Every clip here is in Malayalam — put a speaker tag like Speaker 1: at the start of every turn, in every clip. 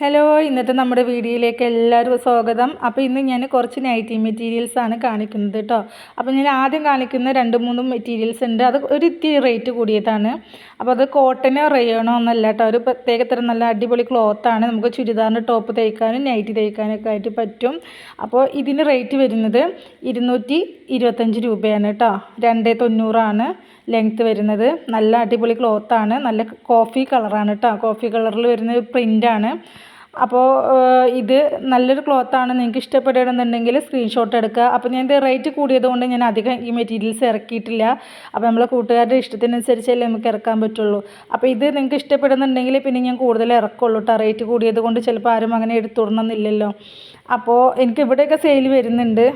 Speaker 1: ഹലോ ഇന്നത്തെ നമ്മുടെ വീഡിയോയിലേക്ക് എല്ലാവരും സ്വാഗതം. അപ്പോൾ ഇന്ന് ഞാൻ കുറച്ച് നൈറ്റി മെറ്റീരിയൽസ് ആണ് കാണിക്കുന്നത് കേട്ടോ. അപ്പോൾ ഞാൻ ആദ്യം കാണിക്കുന്ന രണ്ട് മൂന്ന് മെറ്റീരിയൽസ് ഉണ്ട്. അത് ഒരു ഇത്തിരി റേറ്റ് കൂടിയതാണ്. അപ്പോൾ അത് കോട്ടനോ റയോണോ എന്നല്ല കേട്ടോ. ഒരു പ്രത്യേക തരം നല്ല അടിപൊളി ക്ലോത്താണ് നമുക്ക് ചുരിദാറിന്റെ ടോപ്പ് തയ്ക്കാനും നൈറ്റി തയ്ക്കാനൊക്കെ ആയിട്ട് പറ്റും. അപ്പോൾ ഇതിന് റേറ്റ് വരുന്നത് ഇരുന്നൂറ്റി ഇരുപത്തഞ്ച് രൂപയാണ് കേട്ടോ. രണ്ട് തൊണ്ണൂറാണ്. ലെങ്ത്ത് വരുന്നത്. നല്ല അടിപൊളി ക്ലോത്താണ് നല്ല കോഫി കളറാണ് കേട്ടോ കോഫി കളറിൽ വരുന്ന പ്രിന്റാണ് അപ്പോൾ ഇത് നല്ലൊരു ക്ലോത്താണ് നിങ്ങൾക്ക് ഇഷ്ടപ്പെടുകയാണെന്നുണ്ടെങ്കിൽ സ്ക്രീൻഷോട്ട് എടുക്കുക. അപ്പോൾ ഞാൻ ഇത് റേറ്റ് കൂടിയതുകൊണ്ട് ഞാൻ അധികം ഈ മെറ്റീരിയൽസ് ഇറക്കിയിട്ടില്ല. അപ്പോൾ നമ്മളെ കൂട്ടുകാരുടെ ഇഷ്ടത്തിനനുസരിച്ചല്ലേ നമുക്ക് ഇറക്കാൻ പറ്റുള്ളൂ. അപ്പോൾ ഇത് നിങ്ങൾക്ക് ഇഷ്ടപ്പെടുന്നുണ്ടെങ്കിൽ പിന്നെ ഞാൻ കൂടുതൽ ഇറക്കുള്ളൂ കേട്ടോ റേറ്റ് കൂടിയത് കൊണ്ട് ചിലപ്പോൾ ആരും അങ്ങനെ എടുത്തുടണമെന്നില്ലല്ലോ. അപ്പോൾ എനിക്ക് ഇവിടെയൊക്കെ സെയിൽ വരുന്നുണ്ട്.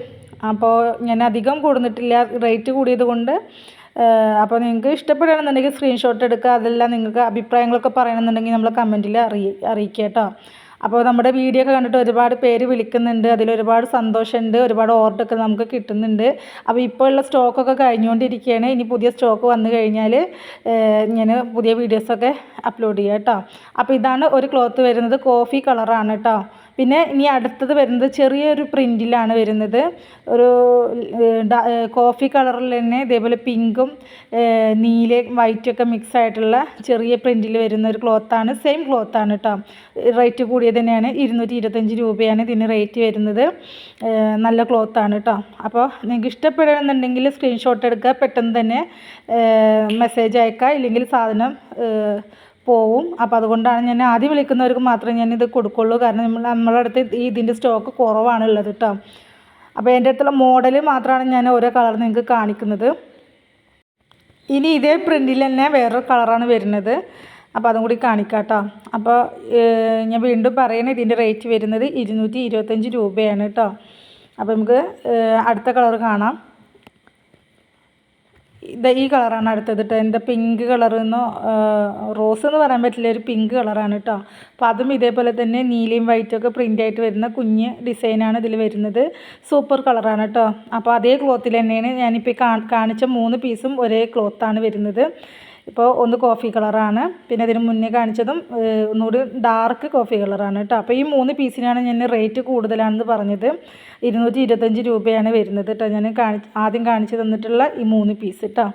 Speaker 1: അപ്പോൾ ഞാൻ അധികം കൂടുന്നിട്ടില്ല. റേറ്റ് കൂടിയത് കൊണ്ട് അപ്പോൾ നിങ്ങൾക്ക് ഇഷ്ടപ്പെടുകയാണെന്നുണ്ടെങ്കിൽ സ്ക്രീൻഷോട്ട് എടുക്കുക. അതെല്ലാം നിങ്ങൾക്ക് അഭിപ്രായങ്ങളൊക്കെ പറയണമെന്നുണ്ടെങ്കിൽ നമ്മൾ കമന്റിൽ അറിയി അറിയിക്കുക കേട്ടോ അപ്പോൾ നമ്മുടെ വീഡിയോ ഒക്കെ കണ്ടിട്ട് ഒരുപാട് പേര് വിളിക്കുന്നുണ്ട്. അതിലൊരുപാട് സന്തോഷമുണ്ട്. ഒരുപാട് ഓർഡറൊക്കെ നമുക്ക് കിട്ടുന്നുണ്ട്. അപ്പോൾ ഇപ്പോൾ ഉള്ള സ്റ്റോക്കൊക്കെ കഴിഞ്ഞുകൊണ്ടിരിക്കുകയാണ്. ഇനി പുതിയ സ്റ്റോക്ക് വന്നു കഴിഞ്ഞാൽ ഞാൻ പുതിയ വീഡിയോസൊക്കെ അപ്ലോഡ് ചെയ്യാം കേട്ടോ. അപ്പോൾ ഇതാണ് ഒരു ക്ലോത്ത് വരുന്നത്. കോഫി കളറാണ് കേട്ടോ. പിന്നെ ഇനി അടുത്തത് വരുന്നത് ചെറിയൊരു പ്രിന്റിലാണ് വരുന്നത്. ഒരു കോഫി കളറിൽ തന്നെ ഇതേപോലെ പിങ്കും നീല വൈറ്റൊക്കെ മിക്സ് ആയിട്ടുള്ള ചെറിയ പ്രിന്റിൽ വരുന്ന ഒരു ക്ലോത്താണ് സെയിം ക്ലോത്താണ് കേട്ടോ റേറ്റ് കൂടിയത് തന്നെയാണ്. ഇരുന്നൂറ്റി ഇരുപത്തഞ്ച് രൂപയാണ് ഇതിന് റേറ്റ് വരുന്നത്. നല്ല ക്ലോത്താണ് കേട്ടോ അപ്പോൾ നിങ്ങൾക്ക് ഇഷ്ടപ്പെടുകയാണെന്നുണ്ടെങ്കിൽ സ്ക്രീൻഷോട്ട് എടുക്കുക. പെട്ടെന്ന് തന്നെ മെസ്സേജ് അയക്കുക. ഇല്ലെങ്കിൽ സാധനം പോവും. അപ്പോൾ അതുകൊണ്ടാണ് ഞാൻ ആദ്യം വിളിക്കുന്നവർക്ക് മാത്രമേ ഞാൻ ഇത് കൊടുക്കുള്ളൂ. കാരണം നമ്മൾ നമ്മളെ അടുത്ത് ഈ ഇതിന്റെ സ്റ്റോക്ക് കുറവാണ് ഉള്ളത് കേട്ടോ. അപ്പോൾ എന്റെ അടുത്തുള്ള മോഡൽ മാത്രമാണ് ഞാൻ ഓരോ കളർ നിങ്ങൾക്ക് കാണിക്കുന്നത്. ഇനി ഇതേ പ്രിന്റിൽ തന്നെ വേറൊരു കളറാണ് വരുന്നത്. അപ്പോൾ അതും കൂടി കാണിക്കാം കേട്ടോ. അപ്പോൾ ഞാൻ വീണ്ടും പറയണേ ഇതിന്റെ റേറ്റ് വരുന്നത് ഇരുന്നൂറ്റി ഇരുപത്തഞ്ച് രൂപയാണ് കേട്ടോ. അപ്പോൾ നമുക്ക് അടുത്ത കളർ കാണാം. ഇത് ഈ കളറാണ് അടുത്തത് കേട്ടോ എന്താ പിങ്ക് കളറെന്നോ റോസ് എന്ന് പറയാൻ പറ്റില്ല. ഒരു പിങ്ക് കളറാണ് കേട്ടോ അപ്പം അതും ഇതേപോലെ തന്നെ നീലയും വൈറ്റും ഒക്കെ പ്രിന്റ് ആയിട്ട് വരുന്ന കുഞ്ഞ് ഡിസൈനാണ് ഇതിൽ വരുന്നത്. സൂപ്പർ കളറാണ് കേട്ടോ അപ്പോൾ അതേ ക്ലോത്തിൽ തന്നെയാണ് ഞാനിപ്പോൾ കാണിച്ച മൂന്ന് പീസും ഒരേ ക്ലോത്താണ് വരുന്നത്. ഇപ്പോൾ ഒന്ന് കോഫി കളറാണ് പിന്നെ അതിന് മുന്നേ കാണിച്ചതും ഒന്നുകൂടി ഡാർക്ക് കോഫി കളറാണ് കേട്ടോ. അപ്പോൾ ഈ മൂന്ന് പീസിനാണ് ഞാൻ റേറ്റ് കൂടുതലാണെന്ന് പറഞ്ഞത്. ഇരുന്നൂറ്റി ഇരുപത്തഞ്ച് രൂപയാണ് വരുന്നത് കേട്ടോ. ഞാൻ കാണി ആദ്യം കാണിച്ചു തന്നിട്ടുള്ള ഈ മൂന്ന് പീസ് കേട്ടോ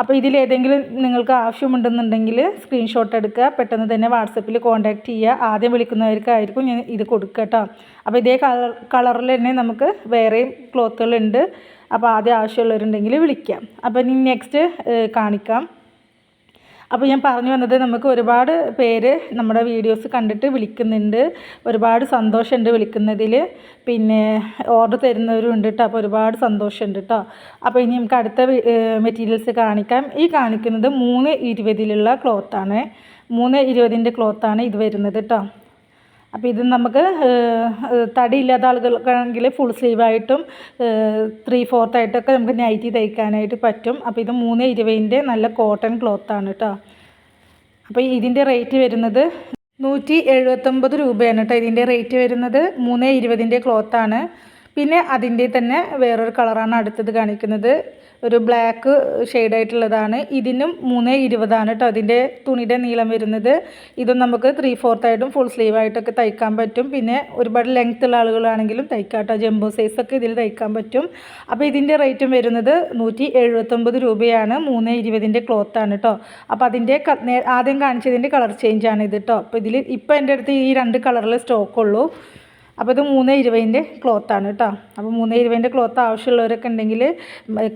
Speaker 1: അപ്പോൾ ഇതിലേതെങ്കിലും നിങ്ങൾക്ക് ആവശ്യമുണ്ടെന്നുണ്ടെങ്കിൽ സ്ക്രീൻഷോട്ട് എടുക്കുക. പെട്ടെന്ന് തന്നെ വാട്സപ്പിൽ കോൺടാക്റ്റ് ചെയ്യുക. ആദ്യം വിളിക്കുന്നവർക്കായിരിക്കും ഞാൻ ഇത് കൊടുക്കുക കേട്ടോ അപ്പോൾ ഇതേ കളർ കളറിൽ തന്നെ നമുക്ക് വേറെയും ക്ലോത്തുകളുണ്ട് അപ്പോൾ ആദ്യം ആവശ്യമുള്ളവരുണ്ടെങ്കിൽ വിളിക്കാം. അപ്പോൾ ഇനി നെക്സ്റ്റ് കാണിക്കാം. അപ്പോൾ ഞാൻ പറഞ്ഞു വന്നത് നമുക്ക് ഒരുപാട് പേര് നമ്മുടെ വീഡിയോസ് കണ്ടിട്ട് വിളിക്കുന്നുണ്ട്. ഒരുപാട് സന്തോഷമുണ്ട് വിളിക്കുന്നതിൽ പിന്നെ ഓർഡർ തരുന്നവരും ഉണ്ട് കേട്ടോ അപ്പോൾ ഒരുപാട് സന്തോഷമുണ്ട് കേട്ടോ അപ്പോൾ ഇനി നമുക്ക് അടുത്ത മെറ്റീരിയൽസ് കാണിക്കാം. ഈ കാണിക്കുന്നത് മൂന്ന് ഇരുപതിലുള്ള ക്ലോത്താണ് മൂന്ന് ഇരുപതിന്റെ ക്ലോത്താണ് ഇത് വരുന്നത് കേട്ടോ അപ്പോൾ ഇത് നമുക്ക് തടി ഇല്ലാത്ത ആളുകൾക്കാണെങ്കിൽ ഫുൾ സ്ലീവായിട്ടും ത്രീ ഫോർത്തായിട്ടൊക്കെ നമുക്ക് നൈറ്റി തയ്ക്കാനായിട്ട് പറ്റും. അപ്പോൾ ഇത് മൂന്ന് ഇരുപതിന്റെ നല്ല കോട്ടൺ ക്ലോത്താണ് കേട്ടോ അപ്പോൾ ഇതിന്റെ റേറ്റ് വരുന്നത് നൂറ്റി എഴുപത്തൊമ്പത് രൂപയാണ് കേട്ടോ ഇതിന്റെ റേറ്റ് വരുന്നത്. മൂന്ന് ഇരുപതിന്റെ ക്ലോത്താണ് പിന്നെ അതിന്റെ തന്നെ വേറൊരു കളറാണ് അടുത്തത് കാണിക്കുന്നത്. ഒരു ബ്ലാക്ക് ഷെയ്ഡായിട്ടുള്ളതാണ് ഇതിനും മൂന്ന് ഇരുപതാണ് കേട്ടോ അതിന്റെ തുണിയുടെ നീളം വരുന്നത്. ഇതും നമുക്ക് ത്രീ ഫോർത്തായിട്ടും ഫുൾ സ്ലീവായിട്ടൊക്കെ തയ്ക്കാൻ പറ്റും. പിന്നെ ഒരുപാട് ലെങ്ത് ഉള്ള ആളുകളാണെങ്കിലും തയ്ക്കാം കേട്ടോ ജംബോ സൈസൊക്കെ ഇതിൽ തയ്ക്കാൻ പറ്റും. അപ്പോൾ ഇതിന്റെ റേറ്റും വരുന്നത് നൂറ്റി എഴുപത്തൊമ്പത് രൂപയാണ്. മൂന്ന് ഇരുപതിന്റെ ക്ലോത്താണ് കേട്ടോ അപ്പോൾ അതിന്റെ ആദ്യം കാണിച്ചതിന്റെ കളർ ചേഞ്ചാണ് ഇത് കേട്ടോ അപ്പോൾ ഇതിൽ ഇപ്പോൾ എന്റെ അടുത്ത് ഈ രണ്ട് കളറിൽ സ്റ്റോക്കുള്ളൂ അപ്പോൾ ഇത് മൂന്ന് ഇരുപതിന്റെ ക്ലോത്താണ് കേട്ടോ. അപ്പോൾ മൂന്ന് ഇരുപതിന്റെ ക്ലോത്ത് ആവശ്യമുള്ളവരൊക്കെ ഉണ്ടെങ്കിൽ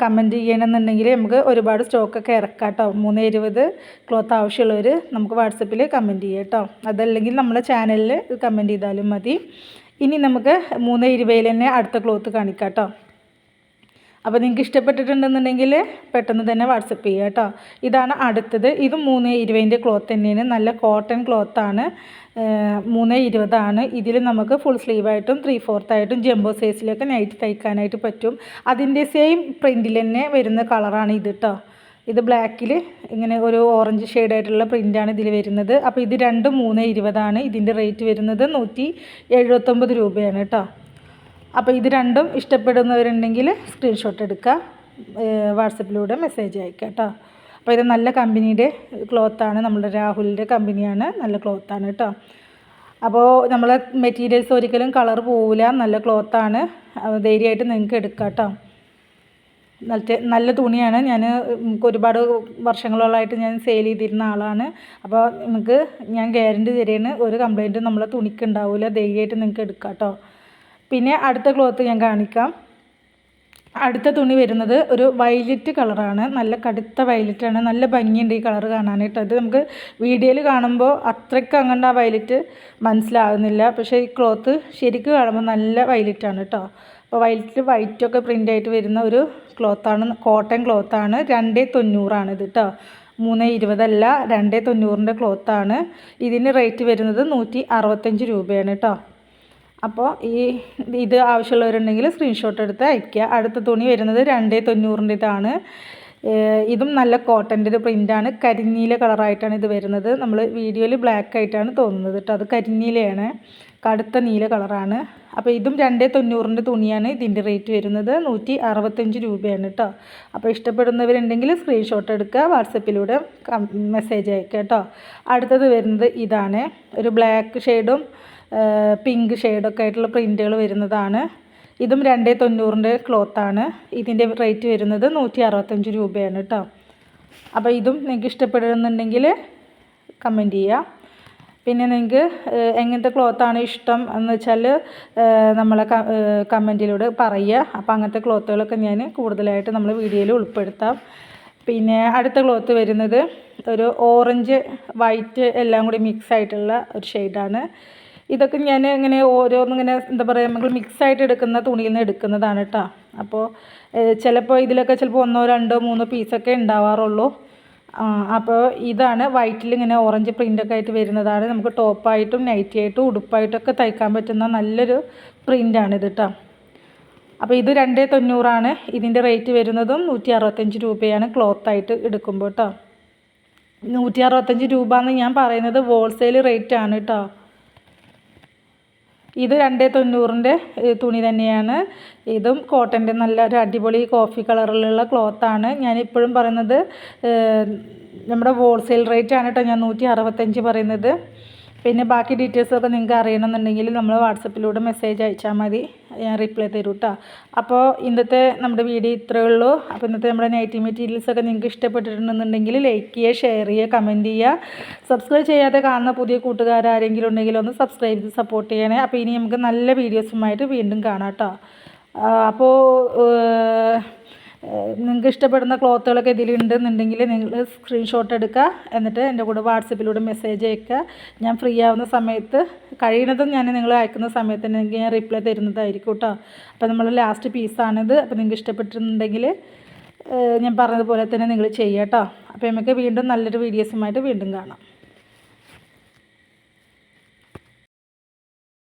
Speaker 1: കമന്റ് ചെയ്യണമെന്നുണ്ടെങ്കിൽ നമുക്ക് ഒരുപാട് സ്റ്റോക്കൊക്കെ ഇറക്കാം കേട്ടോ. മൂന്ന് ഇരുപത് ക്ലോത്ത് ആവശ്യമുള്ളവർ നമുക്ക് വാട്സപ്പിൽ കമന്റ് ചെയ്യാം കേട്ടോ. അതല്ലെങ്കിൽ നമ്മളെ ചാനലിൽ കമന്റ് ചെയ്താലും മതി. ഇനി നമുക്ക് മൂന്ന് ഇരുപതിൽ തന്നെ അടുത്ത ക്ലോത്ത് കാണിക്കാം കേട്ടോ. അപ്പോൾ നിങ്ങൾക്ക് ഇഷ്ടപ്പെട്ടിട്ടുണ്ടെന്നുണ്ടെങ്കിൽ പെട്ടെന്ന് തന്നെ വാട്സപ്പ് ചെയ്യുക കേട്ടോ. ഇതാണ് അടുത്തത്. ഇത് മൂന്ന് ഇരുപതിന്റെ ക്ലോത്ത് തന്നെയാണ്. നല്ല കോട്ടൺ ക്ലോത്താണ് മൂന്ന് ഇരുപതാണ്. ഇതിൽ നമുക്ക് ഫുൾ സ്ലീവായിട്ടും ത്രീ ഫോർത്തായിട്ടും ജംബോ സൈസിലൊക്കെ നൈറ്റ് തയ്ക്കാനായിട്ട് പറ്റും. അതിന്റെ സെയിം പ്രിന്റിൽ തന്നെ വരുന്ന കളറാണ് ഇത് കേട്ടോ ഇത് ബ്ലാക്കിൽ ഇങ്ങനെ ഒരു ഓറഞ്ച് ഷെയ്ഡായിട്ടുള്ള പ്രിന്റാണ് ഇതിൽ വരുന്നത്. അപ്പോൾ ഇത് രണ്ട് മൂന്ന് ഇരുപതാണ്. ഇതിന്റെ റേറ്റ് വരുന്നത് നൂറ്റി എഴുപത്തൊമ്പത് രൂപയാണ് കേട്ടോ അപ്പോൾ ഇത് രണ്ടും ഇഷ്ടപ്പെടുന്നവരുണ്ടെങ്കിൽ സ്ക്രീൻഷോട്ട് എടുക്കുക. വാട്സപ്പിലൂടെ മെസ്സേജ് അയക്കുക കേട്ടോ. അപ്പോൾ ഇത് നല്ല കമ്പനിയുടെ ക്ലോത്താണ് നമ്മുടെ രാഹുലിന്റെ കമ്പനിയാണ്. നല്ല ക്ലോത്താണ് കേട്ടോ. അപ്പോൾ നമ്മളെ മെറ്റീരിയൽസ് ഒരിക്കലും കളർ പോവില്ല. നല്ല ക്ലോത്താണ് ധൈര്യമായിട്ട് നിങ്ങൾക്ക് എടുക്കാം കേട്ടോ. നല്ല നല്ല തുണിയാണ്. ഞാൻ ഒരുപാട് വർഷങ്ങളോളമായിട്ട് ഞാൻ സെയിൽ ചെയ്തിരുന്ന ആളാണ്. അപ്പോൾ നിങ്ങൾക്ക് ഞാൻ ഗ്യാരണ്ടി തരുകയാണ്. ഒരു കംപ്ലൈന്റും നമ്മളെ തുണിക്ക് ഉണ്ടാവില്ല. ധൈര്യമായിട്ട് നിങ്ങൾക്ക് എടുക്കാം കേട്ടോ. പിന്നെ അടുത്ത ക്ലോത്ത് ഞാൻ കാണിക്കാം. അടുത്ത തുണി വരുന്നത് ഒരു വയലറ്റ് കളറാണ്. നല്ല കടുത്ത വയലറ്റാണ്. നല്ല ഭംഗിയുണ്ട് ഈ കളർ കാണാനായിട്ട്. അത് നമുക്ക് വീഡിയോയിൽ കാണുമ്പോൾ അത്രയ്ക്ക് അങ്ങോട്ട് ആ വയലറ്റ് മനസ്സിലാകുന്നില്ല പക്ഷേ ഈ ക്ലോത്ത് ശരിക്കും കാണുമ്പോൾ നല്ല വയലറ്റാണ് കേട്ടോ. അപ്പോൾ വയലറ്റ് വൈറ്റൊക്കെ പ്രിന്റ് ആയിട്ട് വരുന്ന ഒരു ക്ലോത്താണ്. കോട്ടൺ ക്ലോത്താണ്. രണ്ടേ തൊണ്ണൂറാണ് ഇത് കേട്ടോ. മൂന്ന് ഇരുപതല്ല രണ്ടേ തൊണ്ണൂറിന്റെ ക്ലോത്താണ്. ഇതിന് റേറ്റ് വരുന്നത് നൂറ്റി അറുപത്തഞ്ച് രൂപയാണ് കേട്ടോ. അപ്പോൾ ഈ ഇത് ആവശ്യമുള്ളവരുണ്ടെങ്കിൽ സ്ക്രീൻഷോട്ട് എടുത്ത് അയയ്ക്കുക. അടുത്ത തുണി വരുന്നത് രണ്ടേ തൊണ്ണൂറിന്റെ ഇതാണ് ഇതും നല്ല കോട്ടന്റെ ഒരു പ്രിന്റാണ് കരിനീല കളറായിട്ടാണ് ഇത് വരുന്നത്. നമ്മൾ വീഡിയോയിൽ ബ്ലാക്ക് ആയിട്ടാണ് തോന്നുന്നത് കേട്ടോ അത് കരിനീലയാണ് കടുത്ത നീല കളറാണ് അപ്പോൾ ഇതും രണ്ടേ തൊണ്ണൂറിന്റെ തുണിയാണ് ഇതിന്റെ റേറ്റ് വരുന്നത്. നൂറ്റി അറുപത്തഞ്ച് രൂപയാണ് കേട്ടോ അപ്പോൾ ഇഷ്ടപ്പെടുന്നവരുണ്ടെങ്കിൽ സ്ക്രീൻഷോട്ട് എടുക്കുക. വാട്സപ്പിലൂടെ മെസ്സേജ് അയക്കുക കേട്ടോ അടുത്തത് വരുന്നത് ഇതാണ്. ഒരു ബ്ലാക്ക് ഷെയ്ഡും പിങ്ക് ഷെയ്ഡൊക്കെ ആയിട്ടുള്ള പ്രിന്റുകൾ വരുന്നതാണ്. ഇതും രണ്ടേ തൊണ്ണൂറിന്റെ ക്ലോത്താണ്. ഇതിന്റെ റേറ്റ് വരുന്നത് നൂറ്റി അറുപത്തഞ്ച് രൂപയാണ് കേട്ടോ അപ്പോൾ ഇതും നിങ്ങൾക്ക് ഇഷ്ടപ്പെടുന്നുണ്ടെങ്കിൽ കമന്റ് ചെയ്യുക. പിന്നെ നിങ്ങൾക്ക് എങ്ങനത്തെ ക്ലോത്താണ് ഇഷ്ടം എന്ന് വെച്ചാൽ നമ്മളെ കമന്റിലൂടെ പറയുക. അപ്പോൾ അങ്ങനത്തെ ക്ലോത്തുകളൊക്കെ ഞാൻ കൂടുതലായിട്ട് നമ്മൾ വീഡിയോയിൽ ഉൾപ്പെടുത്താം. പിന്നെ അടുത്ത ക്ലോത്ത് വരുന്നത് ഒരു ഓറഞ്ച് വൈറ്റ് എല്ലാം കൂടി മിക്സ് ആയിട്ടുള്ള ഒരു ഷെയ്ഡാണ്. ഇതൊക്കെ ഞാൻ ഇങ്ങനെ ഓരോന്നിങ്ങനെ എന്താ പറയുക നമ്മൾ മിക്സ് ആയിട്ട് എടുക്കുന്ന തുണിയിൽ നിന്ന് എടുക്കുന്നതാണ് കേട്ടോ അപ്പോൾ ചിലപ്പോൾ ഇതിലൊക്കെ ചിലപ്പോൾ ഒന്നോ രണ്ടോ മൂന്നോ പീസൊക്കെ ഉണ്ടാവാറുള്ളൂ. അപ്പോൾ ഇതാണ് വൈറ്റിൽ ഇങ്ങനെ ഓറഞ്ച് പ്രിന്റൊക്കെ ആയിട്ട് വരുന്നതാണ്. നമുക്ക് ടോപ്പായിട്ടും നൈറ്റി ആയിട്ടും ഉടുപ്പായിട്ടൊക്കെ തയ്ക്കാൻ പറ്റുന്ന നല്ലൊരു പ്രിന്റാണിത് കേട്ടോ അപ്പോൾ ഇത് രണ്ടേ തൊണ്ണൂറാണ്. ഇതിന്റെ റേറ്റ് വരുന്നതും നൂറ്റി അറുപത്തഞ്ച് രൂപയാണ് ക്ലോത്തായിട്ട് എടുക്കുമ്പോൾ കേട്ടോ നൂറ്റി അറുപത്തഞ്ച് രൂപ എന്ന് ഞാൻ പറയുന്നത് ഹോൾസെയിൽ റേറ്റ് ആണ് കേട്ടോ ഇത് രണ്ടേ തൊണ്ണൂറിന്റെ തുണി തന്നെയാണ്. ഇതും കോട്ടന്റെ നല്ല ഒരു അടിപൊളി കോഫി കളറിലുള്ള ക്ലോത്താണ് ഞാനിപ്പോഴും പറയുന്നത് നമ്മുടെ ഹോൾസെയിൽ റേറ്റ് ആണ് കേട്ടോ ഞാൻ നൂറ്റി അറുപത്തഞ്ച് പറയുന്നത്. പിന്നെ ബാക്കി ഡീറ്റെയിൽസൊക്കെ നിങ്ങൾക്ക് അറിയണമെന്നുണ്ടെങ്കിൽ നമ്മൾ വാട്സപ്പിലൂടെ മെസ്സേജ് അയച്ചാൽ മതി. ഞാൻ റിപ്ലൈ തരൂ കേട്ടോ അപ്പോൾ ഇന്നത്തെ നമ്മുടെ വീഡിയോ ഇത്രയേ ഉള്ളൂ. അപ്പോൾ ഇന്നത്തെ നമ്മുടെ നൈറ്റി മെറ്റീരിയൽസൊക്കെ നിങ്ങൾക്ക് ഇഷ്ടപ്പെട്ടിട്ടുണ്ടെന്നുണ്ടെങ്കിൽ ലൈക്ക് ചെയ്യുക ഷെയർ ചെയ്യുക കമന്റ് ചെയ്യുക. സബ്സ്ക്രൈബ് ചെയ്യാതെ കാണുന്ന പുതിയ കൂട്ടുകാരാരെങ്കിലും ഉണ്ടെങ്കിൽ ഒന്ന് സബ്സ്ക്രൈബ് ചെയ്ത് സപ്പോർട്ട് ചെയ്യണേ. അപ്പോൾ ഇനി നമുക്ക് നല്ല വീഡിയോസുമായിട്ട് വീണ്ടും കാണാം കേട്ടോ. അപ്പോൾ നിങ്ങൾക്ക് ഇഷ്ടപ്പെടുന്ന ക്ലോത്തുകളൊക്കെ ഇതിലുണ്ടെന്നുണ്ടെങ്കിൽ നിങ്ങൾ സ്ക്രീൻഷോട്ട് എടുക്കുക. എന്നിട്ട് എന്റെ കൂടെ വാട്സപ്പിലൂടെ മെസ്സേജ് അയക്കുക. ഞാൻ ഫ്രീ ആവുന്ന സമയത്ത് കഴിയുന്നതും ഞാൻ നിങ്ങൾ അയക്കുന്ന സമയത്ത് തന്നെ ഞാൻ റിപ്ലൈ തരുന്നതായിരിക്കും കേട്ടോ. അപ്പോൾ നമ്മൾ ലാസ്റ്റ് പീസാണിത് അപ്പോൾ നിങ്ങൾക്ക് ഇഷ്ടപ്പെട്ടിട്ടുണ്ടെങ്കിൽ ഞാൻ പറഞ്ഞതുപോലെ തന്നെ നിങ്ങൾ ചെയ്യാം കേട്ടോ. അപ്പോൾ നമുക്ക് വീണ്ടും നല്ലൊരു വീഡിയോസുമായിട്ട് വീണ്ടും കാണാം.